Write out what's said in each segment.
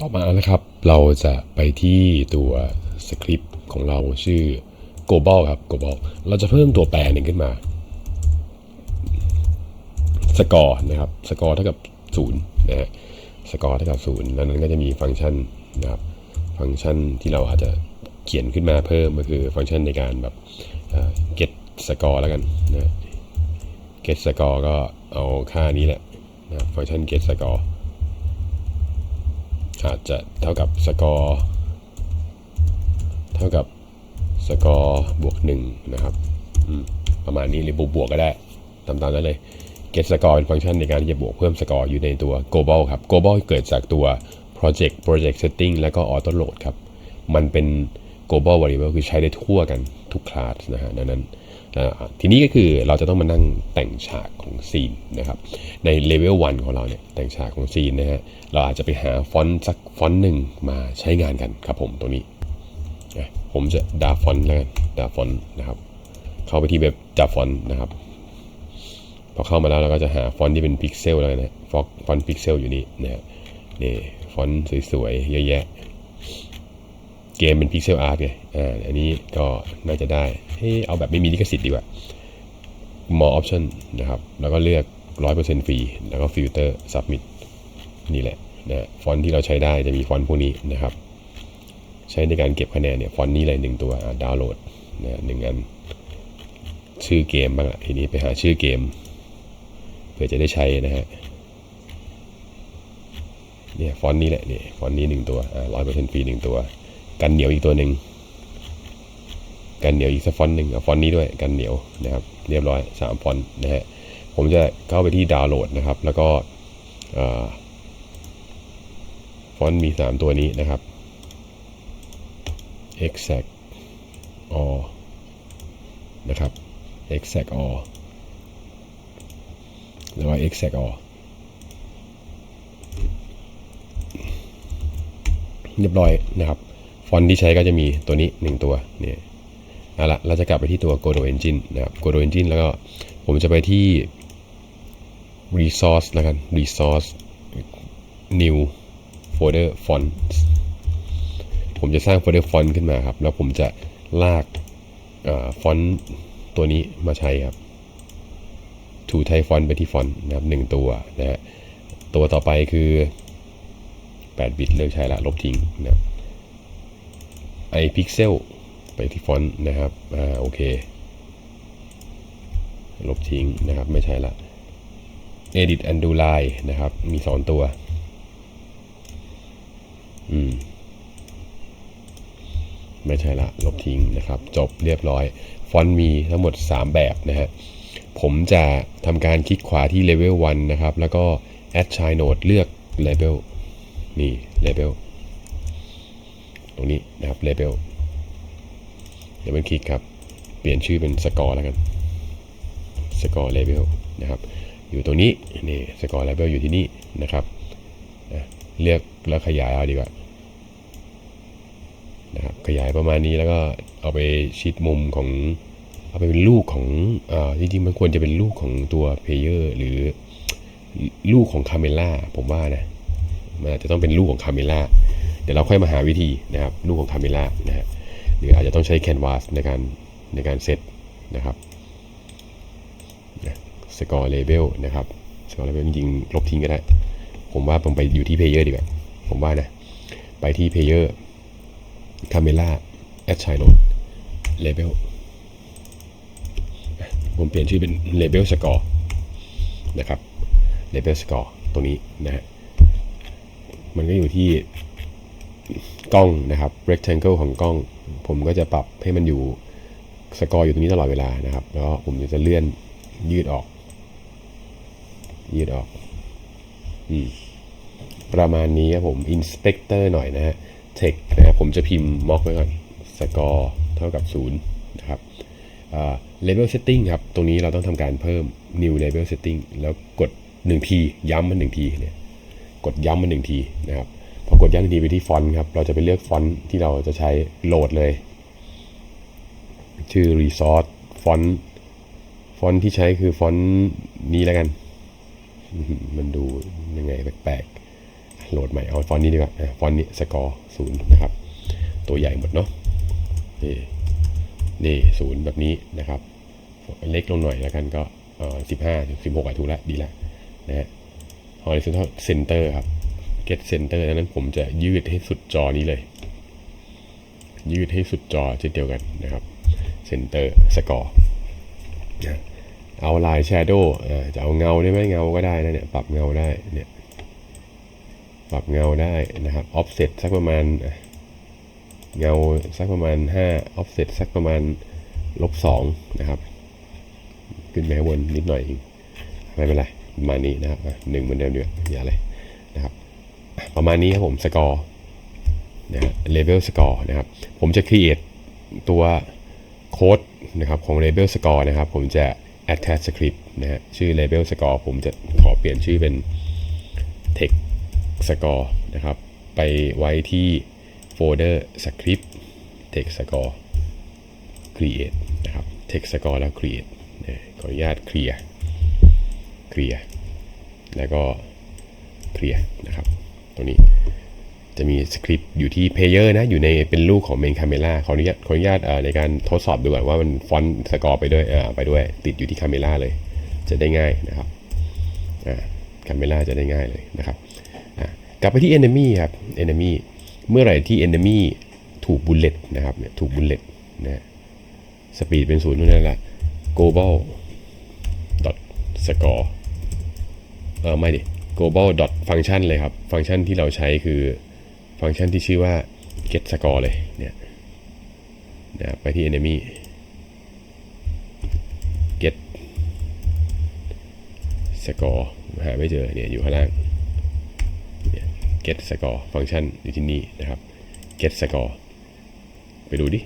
ต่อมานะครับ เราจะไปที่ตัวสคริปต์ของเราชื่อ global ครับ global เราจะเพิ่มตัวแปรหนึ่งขึ้นมา สกอร์นะครับ สกอร์เท่ากับศูนย์นะฮะ สกอร์เท่ากับศูนย์แล้วนั้นก็จะมีฟังก์ชันนะครับ ฟังก์ชันที่เราอาจจะเขียนขึ้นมาเพิ่มก็คือฟังก์ชันในการแบบ get score แล้วกันนะ get score ก็เอาค่านี้แหละนะฟังก์ชัน get score อาจจะเท่ากับสกอร์เท่ากับสกอร์บวกหนึ่งนะครับประมาณนี้หรือบวกบวกก็ได้ตามๆนั้นเลย get score เป็นฟังก์ชันในการที่จะบวกเพิ่มสกอร์อยู่ในตัว global ครับ global เกิดจากตัว project project setting แล้วก็ auto load ครับ มันเป็น global variable คือใช้ได้ทั่วกัน ทุกคลาสนะฮะดังนั้นทีนี้ก็คือเราจะต้องมานั่งแต่งฉากของซีนนะครับในเลเวล1ของเราเนี่ยแต่งฉากของซีนนะฮะเราอาจจะไปหาฟอนต์สักฟอนต์หนึ่งมาใช้งานกันครับผมตรงนี้ ผมจะดาฟอนต์แล้วกันดาฟอนต์นะครับเข้าไปที่เว็บดาฟอนต์นะครับพอเข้ามาแล้วเราก็จะหาฟอนต์ที่เป็นพิกเซลแล้วนะฟอนต์ฟอนต์พิกเซลอยู่นี่นะฮะนี่ฟอนต์สวยๆเยอะแยะ เกมเป็นพิกเซลอาร์ตไงอ่าอันนี้ก็น่าจะได้ให้เอาแบบไม่มีลิขสิทธิ์ดีกว่า more option นะครับ แล้วก็เลือก 100%ฟรี แล้วก็ฟิลเตอร์ submit นี่แหละนะฟอนต์ที่เราใช้ได้จะมีฟอนต์พวกนี้นะครับ ใช้ในการเก็บคะแนนเนี่ย ฟอนต์นี้เลยหนึ่งตัวดาวน์โหลดนะหนึ่งอัน ชื่อเกมบ้างละทีนี้ไปหาชื่อเกม เพื่อจะได้ใช้นะฮะเนี่ยฟอนต์นี้แหละเนี่ยฟอนต์นี้หนึ่งตัวร้อยเปอร์เซ็นต์ฟรีหนึ่งตัว กันเหนียวอีกตัวหนึ่งกันเหนียวอีกสักฟอนต์หนึ่งฟอนต์นี้ด้วยกันเหนียวนะครับ เรียบร้อยสามฟอนต์นะฮะผมจะเข้าไปที่ดาวน์โหลดนะครับ แล้วก็ฟอนต์มีสามตัวนี้นะครับ exact all นะครับ exact all หรือว่า exact all เรียบร้อยนะครับ ฟอนต์ที่ใช้ก็จะมีตัวนี้ 1 ตัวเนี่ยเอาละเราจะกลับไปที่ตัว Godot Engine นะครับ Godot Engine แล้วก็ผมจะไปที่ Resource แล้วกัน Resource New Folder Fonts ผมจะสร้างโฟลเดอร์ฟอนต์ขึ้นมาครับ แล้วผมจะลากฟอนต์ตัวนี้มาใช้ครับถูไทยฟอนต์ไปที่ฟอนต์นะครับหนึ่งตัวนะฮะตัวต่อไปคือ 8 บิตเลิกใช้ละลบทิ้งนะครับ iPixel ไปที่ฟอนต์นะครับ อ่า โอเค ลบทิ้งนะครับ ไม่ใช่ละ Edit and do line นะครับ มีสองตัว อืม ไม่ใช่ละ ลบทิ้งนะครับ จบเรียบร้อย ฟอนต์มีทั้งหมด 3 แบบนะฮะ ผมจะทำการคลิกขวาที่ level 1 นะครับ แล้วก็ add child node เลือก label นี่ label ตรงนี้นะครับ label เดี๋ยวมันคลิกครับ เปลี่ยนชื่อเป็น score แล้วกัน score label นะครับ อยู่ตรงนี้นี่ score label อยู่ที่นี่นะครับเลือกแล้วขยายเอาดีกว่านะครับขยายประมาณนี้แล้วก็เอาไปชิดมุมของเอาไปเป็นลูกของอ่าจริงๆมันควรจะเป็นลูกของตัวเพลเยอร์หรือลูกของคาเมล่าผมว่านะมันอาจจะต้องเป็นลูกของคาเมล่า เดี๋ยวเราค่อยมาหาวิธีนะครับลูกของคาเมล่านะฮะหรืออาจจะต้องใช้แคนวาสในการในการเซตนะครับสกอร์เลเวลนะครับสกอร์เลเวลจริงๆลบทิ้งก็ได้ ผมว่าผมไปอยู่ที่เพลเยอร์ดีกว่า ผมว่านะ ไปที่เพลเยอร์คาเมล่าแอดชายโนดเลเวลผมเปลี่ยนชื่อเป็นเลเวลสกอร์นะครับเลเวลสกอร์ตรงนี้นะฮะมันก็อยู่ที่ กล้องนะครับ rectangle ของกล้อง ผมก็จะปรับให้มันอยู่สกอร์อยู่ตรงนี้ตลอดเวลานะครับ แล้วผมจะเลื่อนยืดออก ยืดออกอืมประมาณนี้ครับผม inspector หน่อยนะฮะ text นะครับผมจะพิมพ์ mock ไว้ก่อน score เท่ากับ 0 นะครับ level setting ครับ ตรงนี้เราต้องทำการเพิ่ม new level setting แล้วกด 1 ที ย้ำมัน 1 ทีเนี่ย กดย้ำมันหนึ่งทีนะครับ พอกดย้ำดีไปที่ฟอนต์ครับ เราจะไปเลือกฟอนต์ที่เราจะใช้โหลดเลย ชื่อ resource ฟอนต์ฟอนต์ที่ใช้คือฟอนต์นี้แล้วกัน มันดูยังไงแปลกๆ โหลดใหม่เอาฟอนต์นี้ดีกว่าฟอนต์นี้สกอร์ศูนย์นะครับ ตัวใหญ่หมดเนาะนี่นี่ศูนย์แบบนี้นะครับ เล็กลงหน่อยแล้วกันก็อ่อสิบห้าถึงสิบหกอะถูกล้วดีล้วนะฮะ horizontal center ครับ get center ดังนั้นผมจะยืดให้สุดจอนี้เลย ยืดให้สุดจอเช่นเดียวกันนะครับ center score นะเอาลาย shadow อ่าจะเอาเงาได้ไหมเงาก็ได้นะเนี่ยปรับเงาได้เนี่ยปรับเงาได้นะครับ offset สักประมาณเงาสักประมาณ5 offset สักประมาณลบสองนะครับ ขึ้นไปข้างบนนิดหน่อยเองไม่เป็นไรมานี้นะครับหนึ่งเหมือนเดิมเดียวอย่าเลย ประมาณนี้ครับผมสกอร์นะฮะเลเวลสกอร์นะครับ ผมจะ create ตัวโค้ดนะครับของ label score นะครับ ผมจะ attach script นะฮะชื่อ label score ผมจะขอเปลี่ยนชื่อเป็น text score นะครับ ไปไว้ที่โฟลเดอร์ script text score create นะครับ text score แล้ว create นะขออนุญาตเคลียร์เคลียร์แล้วก็เคลียร์นะครับ ตัวนี้ จะมีสคริปต์อยู่ที่ Player นะ อยู่ในเป็นลูกของ Main Camera ขออนุญาตขออนุญาตในการทดสอบดูก่อนว่ามันฟอนต์สกอร์ไปด้วยไปด้วย ติดอยู่ที่ Camera เลย จะได้ง่ายนะครับอ่า Camera จะได้ง่ายเลยนะครับกลับไปที่ Enemy ครับ Enemy เมื่อไหร่ที่ Enemy ถูกบุลเลตนะครับเนี่ยถูกบุลเลตนะสปีดเป็นศูนย์นั่นแหละ global dot score เออไม่ดิ global dot function เลยครับ ฟังก์ชันที่เราใช้คือฟังก์ชันที่ชื่อว่า get score เลยเนี่ยนะไปที่ enemy get score หาไม่เจอเนี่ยอยู่ข้างล่าง get score ฟังก์ชันอยู่ที่นี่นะครับ get score ไปดูดิ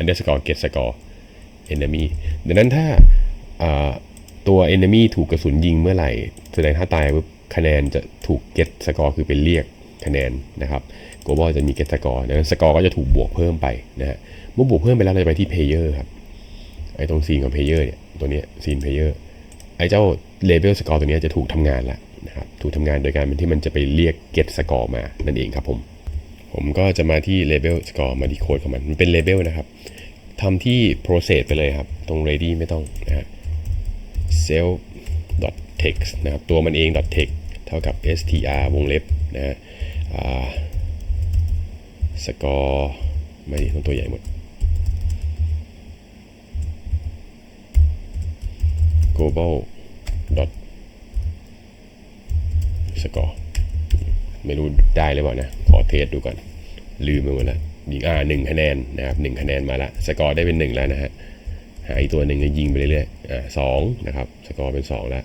underscore get score enemy ดังนั้นถ้าอ่าตัว enemy ถูกกระสุนยิงเมื่อไหร่ แสดงถ้าตายปุ๊บ คะแนนจะถูก get score คือเป็นเรียกคะแนนนะครับ global จะมี get score ดังนั้น score ก็จะถูกบวกเพิ่มไปนะฮะเมื่อบวกเพิ่มไปแล้วเราจะไปที่ player ครับไอ้ตรงซีนของ player เนี่ยตัวเนี้ยซีน player ไอ้เจ้า label score ตัวเนี้ยจะถูกทำงานแล้วนะครับถูกทำงานโดยการเป็นที่มันจะไปเรียก get score มานั่นเองครับผม ผมก็จะมาที่ label score มาดีโคดของมันมันเป็น label นะครับทำที่ process ไปเลยครับ ตรง ready ไม่ต้องนะฮะ self text นะครับตัวมันเอง text เท่ากับ str วงเล็บนะฮะสกอร์ไม่ต้องตัวใหญ่หมด global dot score ไม่รู้ได้หรือเปล่านะ ขอเทสดูก่อน ลืมไปหมดแล้วยิงอ่าหนึ่งคะแนนนะครับหนึ่งคะแนนมาละสกอร์ได้เป็นหนึ่งแล้วนะฮะหาอีกตัวหนึ่งก็ยิงไปเรื่อยๆอ่าสองนะครับ สกอร์เป็นสองแล้ว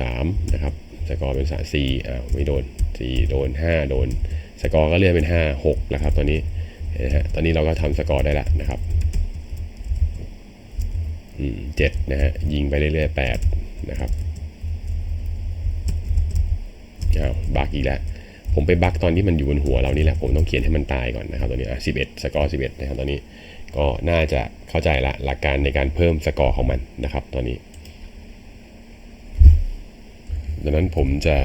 สามนะครับสกอร์เป็นสามสี่อ้าวไม่โดนสี่โดนห้าโดน สกอร์ก็เลื่อนเป็นห้าหกแล้วครับตอนนี้นไหมฮะตอนนี้เราก็ทำสกอร์ได้ละนะครับอืมเจ็ดนะฮะยิงไปเรื่อยๆแปดนะครับอ้าวบักอีกแล้วผมไปบักตอนที่มันอยู่บนหัวเรานี่แหละผมต้องเขียนให้มันตายก่อนนะครับตอนนี้อะสิบเอ็ดสกอร์สิบเอ็ดนะครับตอนนี้ก็น่าจะเข้าใจละหลักการในการเพิ่มสกอร์ของมันนะครับตอนนี้ ดังนั้นผมจะ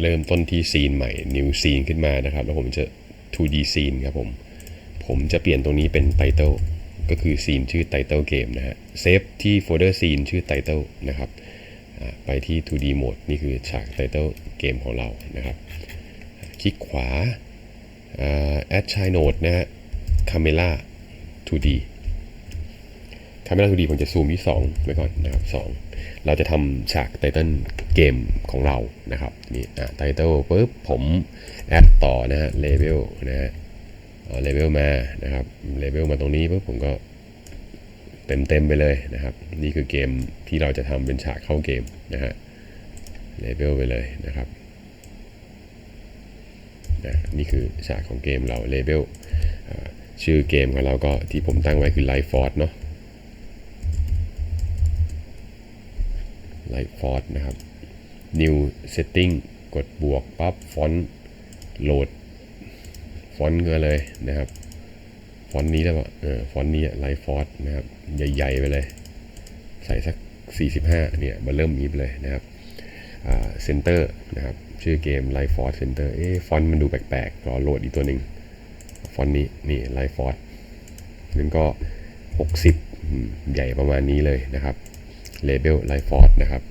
เริ่มต้นที่ซีนใหม่ new scene ขึ้นมานะครับ แล้วผมจะ 2D scene ครับผม ผมจะเปลี่ยนตรงนี้เป็น title ก็คือซีนชื่อ title game นะฮะ เซฟที่โฟลเดอร์ซีนชื่อ title นะครับไปที่ 2D mode นี่คือฉาก title เกมของเรานะครับ คลิกขวาอ่า add child node นะฮะ camera 2D camera 2D ผมจะซูมที่2ไว้ก่อนนะครับ2เราจะทำฉากไตเติลเกมของเรานะครับนี่อะไตเติลปุ๊บผมแอดต่อนะฮะเลเวลนะฮะเอาเลเวลมานะครับเลเวลมาตรงนี้ปุ๊บผมก็เต็มเต็มไปเลยนะครับ นี่คือเกมที่เราจะทำเป็นฉากเข้าเกมนะฮะเลเวลไปเลยนะครับนะนี่คือฉากของเกมเราเลเวลชื่อเกมของเราก็ที่ผมตั้งไว้คือ Life Force เนาะ Light Font นะครับ New Setting กดบวกปั๊บฟอนต์โหลดฟอนต์ก็เลยนะครับฟอนต์นี้แล้วเออฟอนต์นี้ไลท์ฟอร์นะครับ ใหญ่ๆไปเลย ใส่สัก 45 เนี่ยมันเริ่มมีบเลยนะครับเซนเตอร์นะครับ ชื่อเกม Life Force Center เอ๊ฟอนต์มันดูแปลกๆรอโหลดอีกตัวหนึ่งฟอนต์นี้ นี่ Life Force นั่นก็ 60 ใหญ่ประมาณนี้เลยนะครับ เลเบล Life Force นะครับ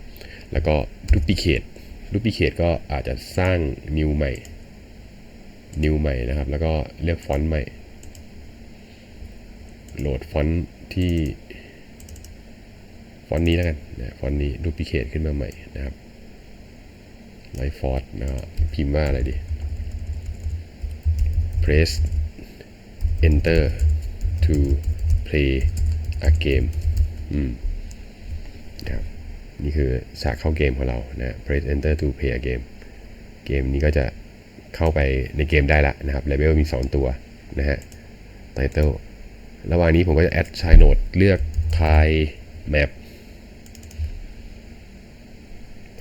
แล้วก็ Duplicate Duplicate ก็อาจจะสร้าง New ใหม่ New ใหม่นะครับ แล้วก็เลือกฟอนต์ใหม่ โหลดฟอนต์ที่ฟอนต์นี้แล้วกันนะฟอนต์นี้ดูพิเคทขึ้นมาใหม่นะครับไลฟ์ฟอร์ดนะครับพิมพ์ว่าอะไรดี press enter to play a game อืมนะครับ นี่คือฉากเข้าเกมของเรานะ press enter to play a game เกมนี้ก็จะเข้าไปในเกมได้ละนะครับเลเวลมี 2 ตัวนะฮะ title ระหว่างนี้ผมก็จะแอดชายโนดเลือกทายแมป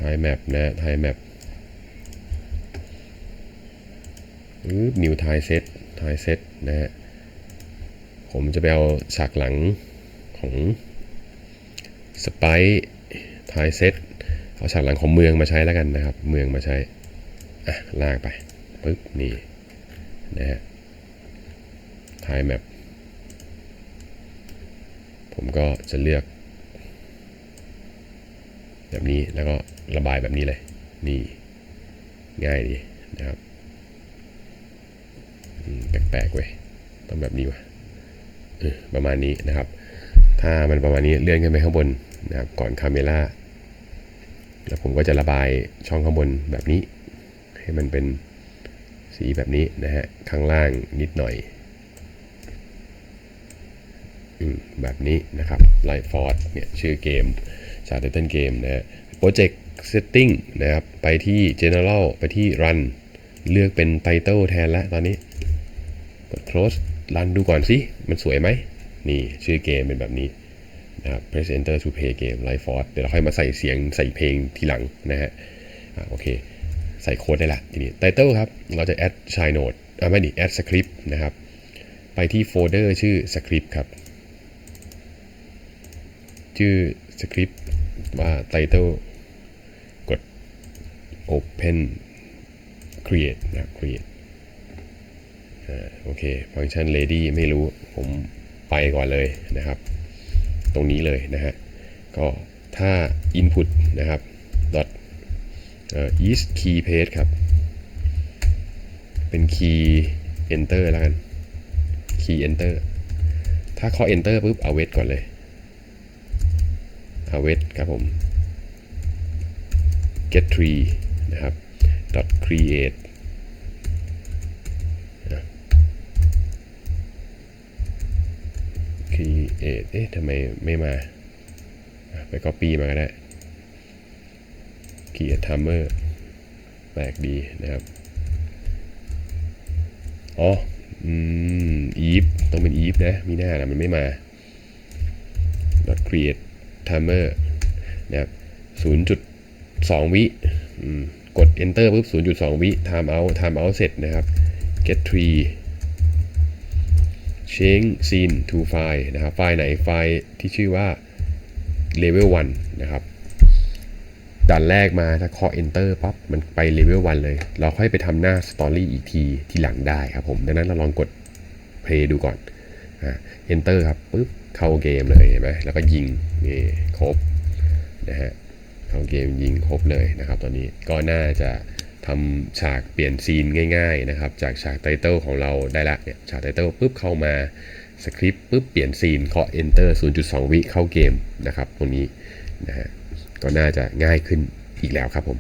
ทายแมปนะทายแมปปึ๊บนิวทายเซตทายเซตนะฮะ ผมจะไปเอาฉากหลังของสไป ทายเซตเอาฉากหลังของเมืองมาใช้แล้วกันนะครับ เมืองมาใช้อะลากไปปึ๊บนี่นะฮะทายแมปผมก็จะเลือก แบบนี้แล้วก็ระบายแบบนี้เลย นี่ง่ายดีนะครับแปลกๆเว้ยต้องแบบนี้วะประมาณนี้นะครับ ถ้ามันประมาณนี้เลื่อนขึ้นไปข้างบนนะครับ ก่อนคาเมล่า แล้วผมก็จะระบายช่องข้างบนแบบนี้ ให้มันเป็นสีแบบนี้นะฮะ ข้างล่างนิดหน่อยอืมแบบนี้นะครับ Light Force เนี่ยชื่อเกม ชาร์ตเต้นเกมนะฮะ Project Setting นะครับ ไปที่ General ไปที่ Run เลือกเป็น Title แทนแล้วตอนนี้ กด Close Run ดูก่อนสิ มันสวยไหม นี่ชื่อเกมเป็นแบบนี้ นะครับ Press Enter to Play Game Light Force เดี๋ยวเราค่อยมาใส่เสียงใส่เพลงทีหลังนะฮะอ่าโอเค ใส่โค้ดได้ละทีนี้ Title ครับ เราจะ add Shine Note อ่าไม่ดิ add script นะครับ ไปที่โฟลเดอร์ชื่อ script ครับ ชื่อสคริปต์ว่า title กด open create นะ create อ่าโอเค ฟังก์ชัน ready ไม่รู้ ผมไปก่อนเลยนะครับ ตรงนี้เลยนะฮะ ก็ถ้า input นะครับ dot is key page ครับ เป็น key enter แล้วกัน key enter ถ้าข้อ enter ปุ๊บเอาเวทก่อนเลยเอาเวทครับผม get tree นะครับ dot create เอ๊ะทำไมไม่มา ไป copy มาก็ได้ create timer แปลกดีนะครับ อ๋อ อืม if ต้องเป็น if นะ มีหน้านะมันไม่มา dot create timer นะครับ0.2 วิกด enter ปุ๊บ0.2 วิ time out time out เสร็จนะครับ get tree change scene to file นะครับ ไฟล์ไหนไฟล์ที่ชื่อว่า level 1 นะครับด่านแรกมาถ้าเคาะ enter ปั๊บมันไป level 1 เลย เราค่อยไปทำหน้า story อีกทีทีหลังได้ครับผม ดังนั้นเราลองกด play ดูก่อนอ่า enter ครับปุ๊บเข้าเกมเลยเห็นไหมแล้วก็ยิงนี่ครบนะฮะเข้าเกมยิงครบเลยนะครับตอนนี้ก็น่าจะ ทำฉากเปลี่ยนซีนง่ายๆนะครับ จากฉากไตเติลของเราได้ละเนี่ยฉากไตเติลปุ๊บเข้ามาสคริปต์ปุ๊บเปลี่ยนซีนเคาะ enter 0.2 วิเข้าเกมนะครับตรงนี้นะฮะก็น่าจะง่ายขึ้นอีกแล้วครับผม